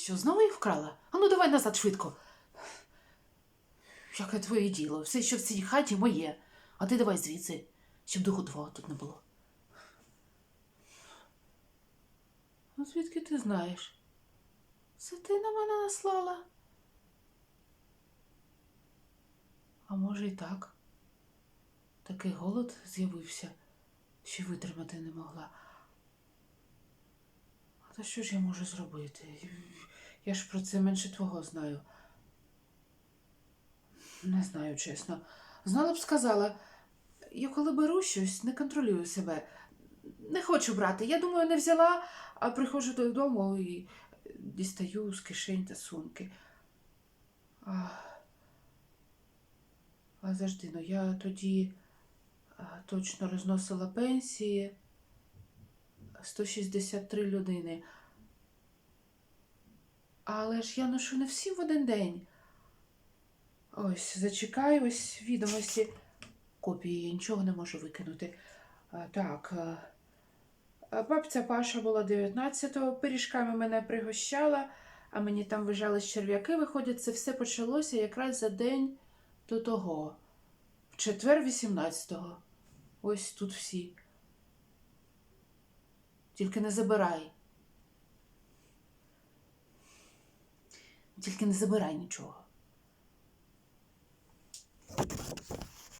Що, знову їх вкрала? Ану, давай назад швидко. Яке твоє діло? Все, що в цій хаті моє. А ти давай звідси, щоб духу твого тут не було. Ну, звідки ти знаєш? Це ти на мене наслала? А може і так. Такий голод з'явився, що витримати не могла. А то що ж я можу зробити? Я ж про це менше твого знаю. Не знаю, чесно. Знала б сказала, я коли беру щось, не контролюю себе. Не хочу брати. Я думаю, не взяла, а приходжу додому і дістаю з кишень та сумки. А, а завжди, ну я тоді точно розносила пенсії 163 людини. Але ж я ношу не всі в один день. Ось, зачекай, ось відомості. Копії я нічого не можу викинути. Так. а Бабця Паша була 19-го, пиріжками мене пригощала, а мені там вижали черв'яки. Виходить, це все почалося якраз за день до того. В четвер 18-го. Ось тут всі. Тільки не забирай. Тільки не забирай нічого.